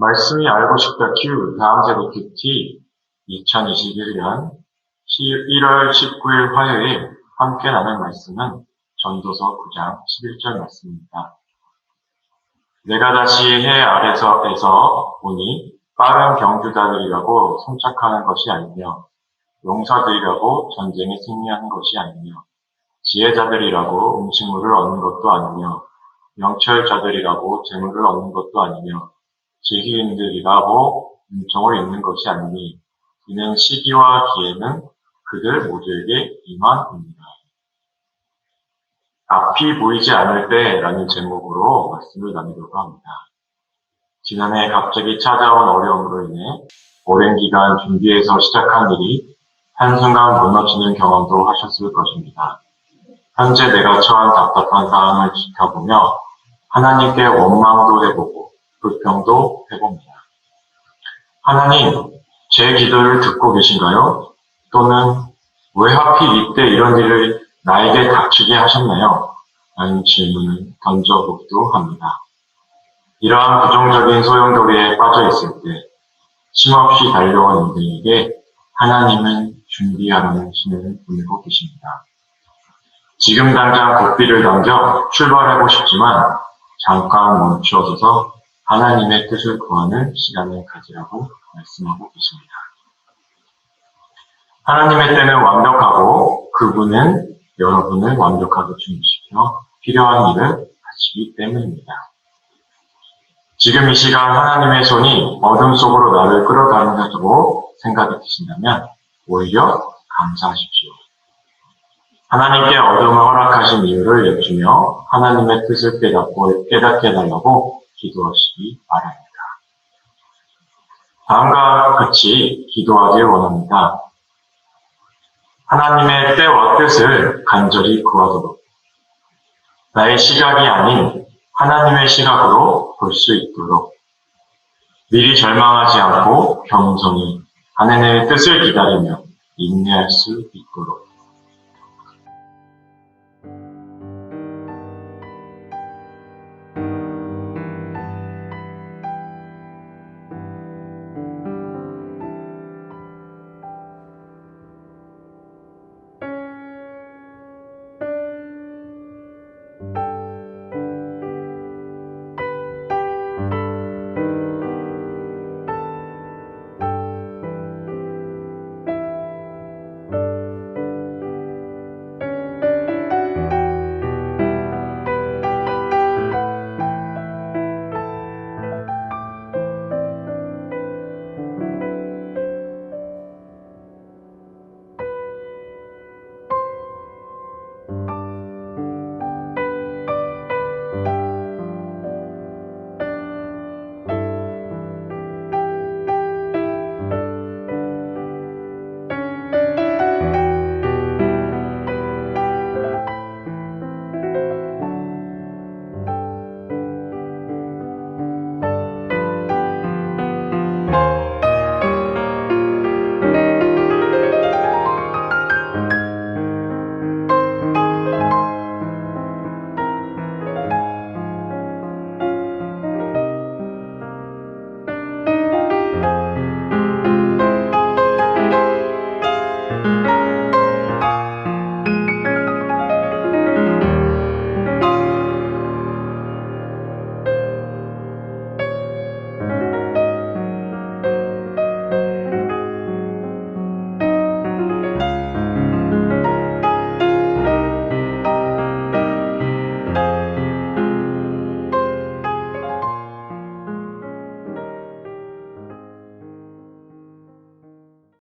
말씀이 알고 싶다 Q 다음 제도 큐티 2021년 1월 19일 화요일 함께 나눌 말씀은 전도서 9장 11절 말씀입니다. 내가 다시 해 아래서에서 보니 빠른 경주자들이라고 손착하는 것이 아니며 용사들이라고 전쟁에 승리하는 것이 아니며 지혜자들이라고 음식물을 얻는 것도 아니며 명철자들이라고 재물을 얻는 것도 아니며 지혜인들이라고 은총을 입는 것이 아니니 이는 시기와 기회는 그들 모두에게 임한입니다. 앞이 보이지 않을 때라는 제목으로 말씀을 나누려고 합니다. 지난해 갑자기 찾아온 어려움으로 인해 오랜 기간 준비해서 시작한 일이 한순간 무너지는 경험도 하셨을 것입니다. 현재 내가 처한 답답한 상황을 지켜보며 하나님께 원망도 해보고 불평도 해봅니다. 하나님, 제 기도를 듣고 계신가요? 또는 왜 하필 이때 이런 일을 나에게 닥치게 하셨나요? 라는 질문을 던져보기도 합니다. 이러한 부정적인 소용돌이에 빠져 있을 때 힘없이 달려온 이들에게 하나님은 준비하라는 신을 보내고 계십니다. 지금 당장 고삐를 당겨 출발하고 싶지만 잠깐 멈추어서서 하나님의 뜻을 구하는 시간을 가지라고 말씀하고 계십니다. 하나님의 때는 완벽하고 그분은 여러분을 완벽하게 준비시켜 필요한 일을 하시기 때문입니다. 지금 이 시간 하나님의 손이 어둠 속으로 나를 끌어다닌다고 생각이 드신다면 오히려 감사하십시오. 하나님께 어둠을 허락하신 이유를 여쭈며 하나님의 뜻을 깨닫고 깨닫게 해달라고 기도하시기 바랍니다. 다음과 같이 기도하길 원합니다. 하나님의 때와 뜻을 간절히 구하도록 나의 시각이 아닌 하나님의 시각으로 볼 수 있도록 미리 절망하지 않고 겸손히 하나님의 뜻을 기다리며 인내할 수 있도록